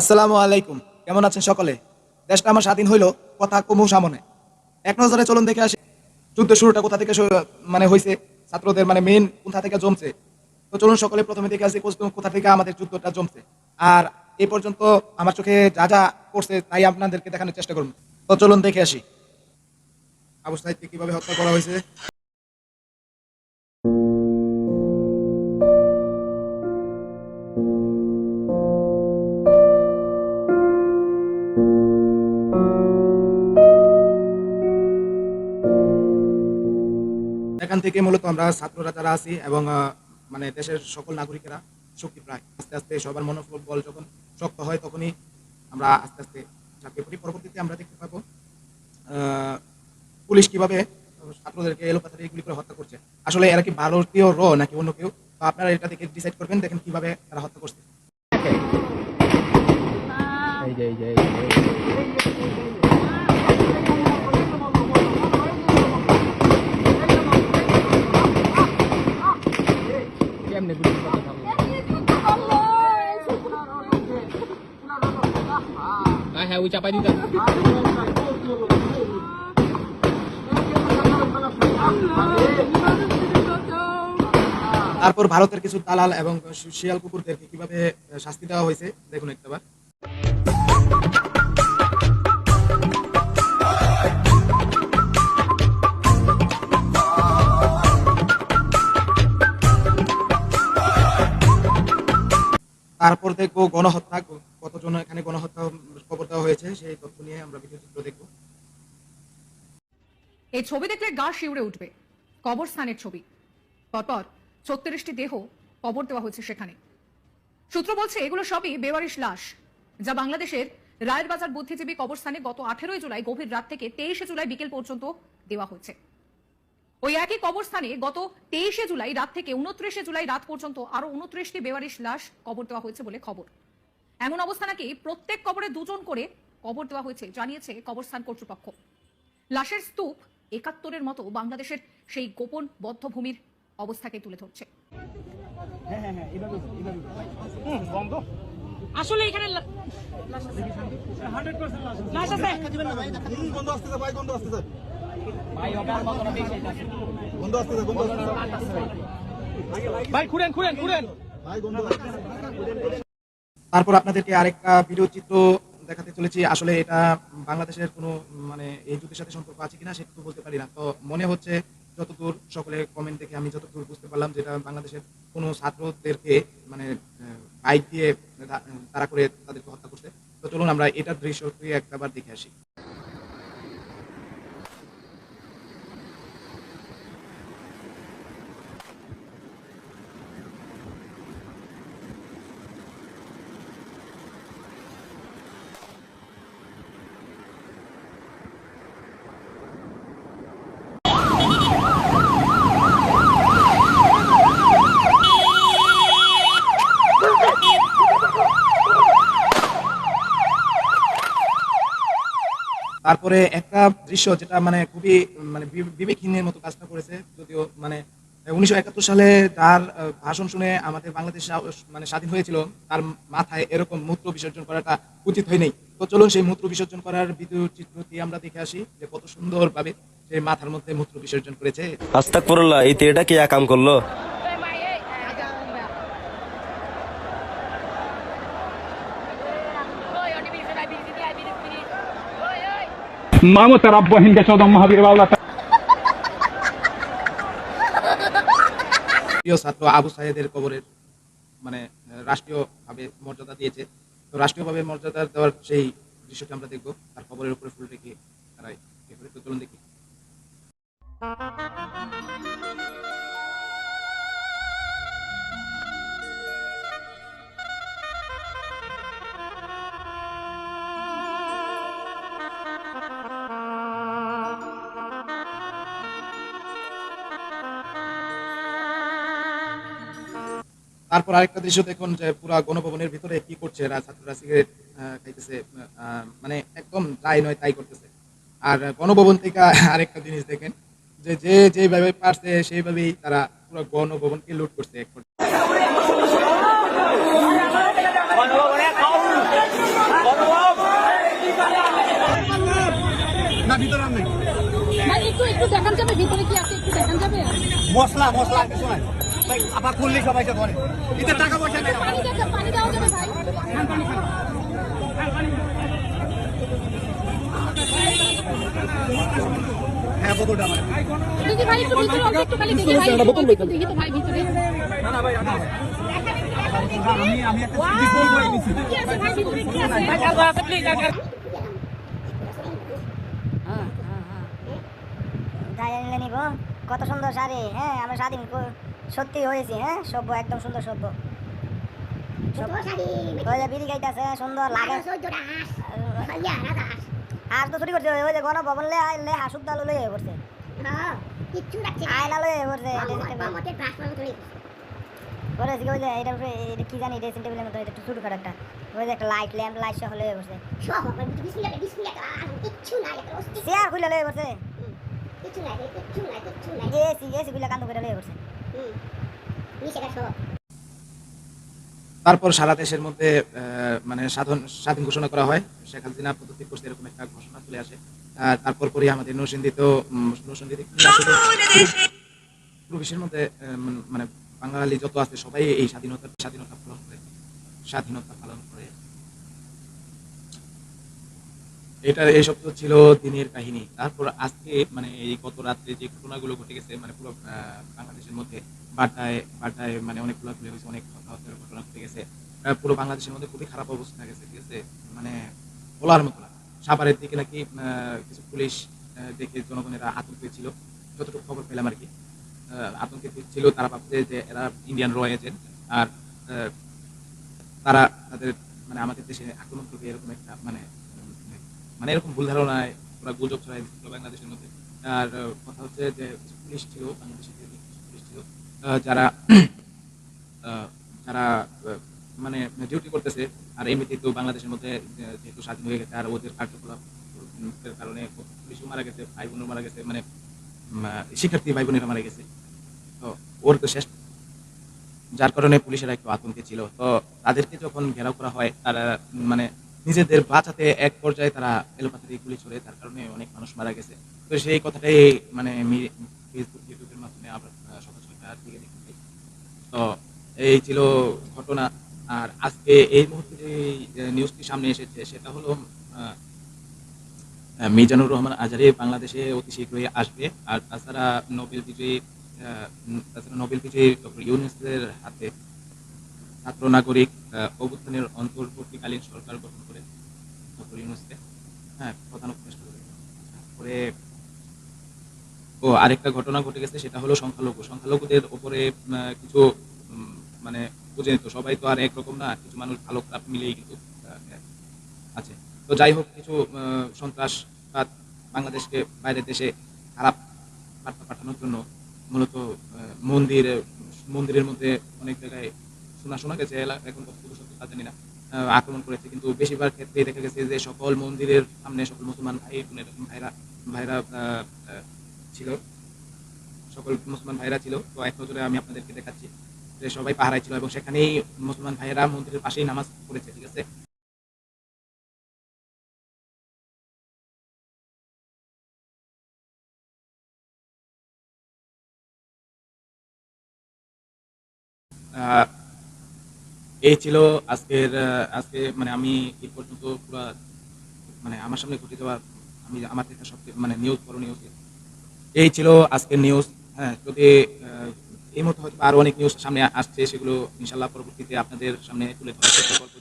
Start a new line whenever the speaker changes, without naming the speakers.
আসসালামু আলাইকুম। কেমন আছেন সকলে? দেশটা আমার স্বাধীন হইল, কথা কমু সামনে। এক নজরে চলুন দেখে আসি, যুদ্ধ শুরুটা কোথা থেকে মানে হয়েছে ছাত্রদের মানে মেন কোথা থেকে জমছে। তো চলুন সকলে প্রথমে দেখে আসি কোথ- থেকে আমাদের যুদ্ধটা জমছে। আর এ পর্যন্ত আমার চোখে যা যা করছে তাই আপনাদেরকে দেখানোর চেষ্টা করুন তো চলুন দেখে আসি। আবু সাহিদকে কীভাবে হত্যা করা হয়েছে? এখান থেকে মূলত আমরা ছাত্ররা যারা আছি এবং মানে দেশের সকল নাগরিকেরা শক্তি প্রায় আস্তে আস্তে সবার মনোবল যখন শক্ত হয় তখনই আমরা আস্তে আস্তে ঝাঁপিয়ে পড়ি পরবর্তীতে আমরা দেখতে পাবো পুলিশ কীভাবে ছাত্রদেরকে এলোপাথারি গুলি করে হত্যা করছে আসলে এরা কি ভারতীয় র নাকি অন্য কেউ তো আপনারা এটা থেকে ডিসাইড করবেন দেখেন কীভাবে তারা হত্যা করছে
এই যে এই যে হ্যাঁ হ্যাঁ ওই চাপাই দিতাম
তারপর ভারতের কিছু দালাল এবং শিয়াল কুকুরদেরকে কীভাবে শাস্তি দেওয়া হয়েছে, দেখুন একটাবার। তারপর দেখব গণহত্যা, কতজন এখানে গণহত্যা খবর দেওয়া হয়েছে, সেই তথ্য নিয়ে আমরা ভিডিও চিত্র দেখব।
এই ছবি দেখলে গা শিউরে উঠবে। কবরস্থানের ছবি। পরপর ছত্রিশটি দেহ কবর দেওয়া হয়েছে সেখানে। সূত্র বলছে, এগুলো সবই বেওয়ারিশ লাশ, যা বাংলাদেশের রায়ের বাজার বুদ্ধিজীবী কবরস্থানে গত আঠেরোই জুলাই গভীর রাত থেকে তেইশে জুলাই বিকেল পর্যন্ত দেওয়া হয়েছে। ওই একই কবরস্থানে গত তেইশে জুলাই রাত থেকে উনত্রিশে জুলাই রাত পর্যন্ত আরও উনত্রিশটি বেওয়ারিশ লাশ কবর দেওয়া হয়েছে বলে খবর। এমন অবস্থা নাকি প্রত্যেক কবরে দুজন করে কবর দেওয়া হয়েছে জানিয়েছে কবরস্থান কর্তৃপক্ষ। লাশের স্তূপ একাত্তরের মতো বাংলাদেশের সেই গোপন বদ্ধভূমির অবস্থাকে তুলে ধরছে।
আসলে এখানে লাশ আছে।
ভাই
খুঁড়েন খুঁড়েন খুঁড়েন
তারপর আপনাদেরকে আরেকটা ভিডিও চিত্র দেখাতে চলেছি। আসলে এটা বাংলাদেশের কোনো মানে এই যুদ্ধের সাথে সম্পর্ক আছে কিনা সেটা তো বলতে পারি না। তো মনে হচ্ছে যতদূর সকলে কমেন্ট দেখে আমি যতদূর বুঝতে পারলাম যেটা বাংলাদেশের কোনো ছাত্রদেরকে মানে বাইক দিয়ে তাড়া করে তাদেরকে হত্যা করতে তো চলুন আমরা এটার দৃশ্যটি একবার দেখে আসি। তারপরে একটা দৃশ্য যেটা মানে খুবই মানে বিবেকহীনের মতো কাজটা করেছে, যদিও মানে উনিশশো একাত্তর সালে তার ভাষণ শুনে আমাদের বাংলাদেশ মানে স্বাধীন হয়েছিল, তার মাথায় এরকম মূত্র বিসর্জন করাটা উচিত হয় নাই তো চলুন সেই মূত্র বিসর্জন করার ভিডিও চিত্রটি আমরা দেখে আসি, যে কত সুন্দরভাবে সে মাথার মধ্যে মূত্র বিসর্জন করেছে।
আস্তাক পড়ল্লা এই এটা কি কাম করল?
মামু তারাব্বহীন কে চোদম মহাবীর বাউলা
প্রিয় ছাত্র আবু সাহেদের কবরের মানে রাষ্ট্রীয়ভাবে মর্যাদা দিয়েছে। তো রাষ্ট্রীয়ভাবে মর্যাদা দেওয়ার সেই দৃশ্যটা আমরা দেখব। তার কবরের উপরে ফুল রেখে তারাই তো চলুন দেখি। তারপর আরেকটা দৃশ্য দেখুন যে পুরো গণভবনের ভিতরে কি করছে ছাত্ররা সিগারেট খাইতেছে মানে একদম তাই নয় তাই করতেছে। আর গণভবন থেকে আরেকটা জিনিস দেখেন যে যে যেভাবে পারছে সেইভাবেই তারা পুরো গণভবনকে লুট করছে এক
মশলা মশলা কিছু নাই আবার খুললেই সবাইকে ধরে এতে টাকা পয়সা নেই।
পানি দেওয়া যাবে ভাই
হ্যাঁ বোতলটা আমার।
দেখি ভাই একটু ভিতরে অল্প একটু খালি দেখি ভাই দেখি তো ভাই ভিতরে
আমি আমি একটা জিনিস বলব নিছি।
কি আছে ভাই ভিতরে কি আছে
তাই এনে নিব। কত সুন্দর শাড়ি। হ্যাঁ আমরা স্বাধীন ক- সত্যি হয়েছি হ্যাঁ? সভ্য একদম সুন্দর সভ্য। বিড়ি সুন্দর লাগে। হাঁস তো চুরি করছে ওই যে গণভবন লে লে হাসুক দালু লয়ে পড়ছে। আয়না লয়ে পড়ছে করেছি। ওই যে এটা উপরে এটা কি জানি ড্রেসিং টেবিলের মতো এটা ছোটো খাটো একটা। ওই যে একটা লাইট ল্যাম্প লাইট সহ লয়ে পড়ছে। চেয়ার খুলে লয়ে পড়ছে। এসি এসি খুলে কান্দু করে লয়ে
তারপর সারা দেশের মধ্যে মানে সাধন, স্বাধীন ঘোষণা করা হয়। শেখ হাসিনা পদত্যাগ করতে এরকম একটা ঘোষণা চলে আসে। তারপর পরই আমাদের নৌসিন্দিতে পুরো বিশ্বের মধ্যে মানে বাঙালি যত আছে, সবাই এই স্বাধীনতা স্বাধীনতা পালন করে। স্বাধীনতা পালন করে। এটা এইসব তো ছিল দিনের কাহিনী। তারপর আজকে মানে এই গত রাত্রে যে ঘটনাগুলো ঘটে গেছে মানে পুরো বাংলাদেশের মধ্যে বাড্ডায় বাড্ডায় মানে অনেক খোলাখুলি হয়েছে, অনেক হত্যার ঘটনা ঘটে গেছে। পুরো বাংলাদেশের মধ্যে খুবই খারাপ অবস্থা গেছে, ঠিক আছে? মানে বলার মতো না। সাভারের দিকে নাকি কিছু পুলিশ দেখে জনগণেরা আতঙ্কে ছিল। যতটুকু খবর পেলাম আর কি। আতঙ্কে ছিল, তারা ভাবছে যে এরা ইন্ডিয়ান র এজেন্ট আর তারা তাদের মানে আমাদের দেশে আক্রমণ করবে এরকম একটা মানে মানে এরকম ভুল ধারণায় ওরা গুজব ছড়াই দিচ্ছিল বাংলাদেশের মধ্যে। আর কথা হচ্ছে যে পুলিশ ছিল, বাংলাদেশের পুলিশ ছিল যারা যারা মানে ডিউটি করতেছে, আর এমনিতেই তো বাংলাদেশের মধ্যে যেহেতু স্বাধীন হয়ে গেছে, আর ওদের কার্যকলাপ কারণে পুলিশও মারা গেছে ভাই বোনও মারা গেছে মানে শিক্ষার্থী ভাই বোনেরা মারা গেছে। তো ওর তো শেষ। যার কারণে পুলিশেরা একটু আতঙ্কে ছিল। তো তাদেরকে যখন ঘেরাও করা হয়, তারা মানে নিজেদের বাঁচাতে এক পর্যায়ে তারা এলোপাতারি গুলি ছড়ে, তার কারণে অনেক মানুষ মারা গেছে। তো সেই কথাটাই মানে ফেসবুক ইউটিউবের মাধ্যমে আমরা দিকে দেখতে। তো এই ছিল ঘটনা। আর আজকে এই মুহূর্তে যে নিউজটি সামনে এসেছে, সেটা হলো মিজানুর রহমান আজারি বাংলাদেশে অতি শীঘ্রই আসবে। আর তাছাড়া নোবেল বিজয়ী তাছাড়া নোবেল বিজয়ী ইউনুসের হাতে ছাত্র নাগরিক অভ্যুত্থানের অন্তর্বর্তীকালীন সরকার গঠন করে হ্যাঁ প্রধান তারপরে ও আরেকটা ঘটনা ঘটে গেছে সেটা হলো সংখ্যালঘু। সংখ্যালঘুদের উম, কিছু মানে বুঝে নিত সবাই তো আর একরকম না কিছু মানুষ ভালো খারাপ মিলেই কিন্তু আছে। তো যাই হোক কিছু সন্ত্রাসবাদ বাংলাদেশকে বাইরের দেশে খারাপ বার্তা পাঠানোর জন্য মূলত মন্দির মন্দিরের মধ্যে অনেক জায়গায় শোনা শোনা গেছে এখন কতটুকু সত্য তা জানি না। আক্রমণ করেছে কিন্তু বেশিরভাগ ক্ষেত্রেই দেখা গেছে যে সকল মন্দিরের সামনে সকল মুসলমান ভাই বোনের ভাইরা ভাইরা আহ, ছিল। সকল মুসলমান ভাইরা ছিল। তো এক নজরে আমি আপনাদেরকে দেখাচ্ছি যে সবাই পাহারায় ছিল এবং সেখানেই মুসলমান ভাইয়েরা মন্দিরের পাশেই নামাজ পড়েছে ঠিক আছে? আহ, এই ছিল আজকের আজকে মানে আমি এই পর্যন্ত পুরো মানে আমার সামনে ঘটে যাওয়া, আমি আমার থেকে সবচেয়ে মানে নিউজ করণীয় এই ছিল আজকের নিউজ হ্যাঁ যদি এই মুহূর্তে হয়তো আরও অনেক নিউজ সামনে আসছে, সেগুলো ইনশাল্লাহ পরবর্তীতে আপনাদের সামনে তুলে ধরার চেষ্টা করব।